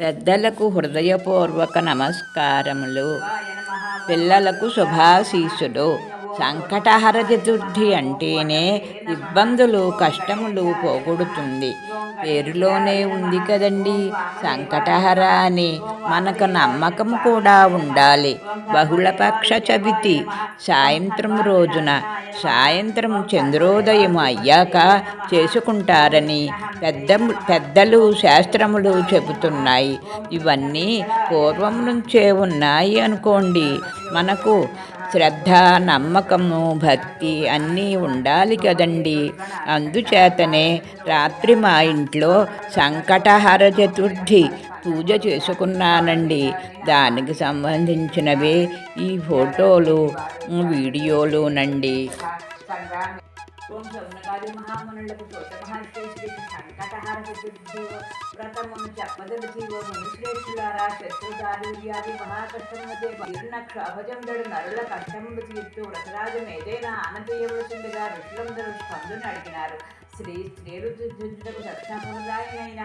పెద్దలకు హృదయపూర్వక నమస్కారములు. పిల్లలకు శుభాశీసుడు సంకటహర చతుర్థి అంటేనే ఇబ్బందులు కష్టములు పోగొడుతుంది. పేరులోనే ఉంది కదండి సంకటహర అని మనకు నమ్మకం కూడా ఉండాలి. బహుళపక్ష చవితి సాయంత్రం రోజున సాయంత్రం చంద్రోదయం అయ్యాక చేసుకుంటారని పెద్ద పెద్దలు శాస్త్రములు చెబుతున్నాయి. ఇవన్నీ పూర్వం నుంచే ఉన్నాయి అనుకోండి. మనకు శ్రద్ధ నమ్మకము భక్తి అన్నీ ఉండాలి కదండి. అందుచేతనే రాత్రి మా ఇంట్లో సంకటహర చతుర్థి పూజ చేసుకున్నానండి. దానికి సంబంధించినవే ఈ ఫోటోలు వీడియోలునండి ఓం శౌనకాది మహామునులకు సోత మహర్షి సంకటహార చతుర్థి వ్రతమును చెప్పదలిచి మహాకష్టములచే తీరిన క్షోభజందడు నరుల కష్టములు తీర్చు వ్రతరాజు ఏదైనా ఆనతీయవలసిందిగా ఋషులందరూ స్పందుని అడిగినారు శ్రీ స్త్రీలు దుద్దుటకు సముదాయమైన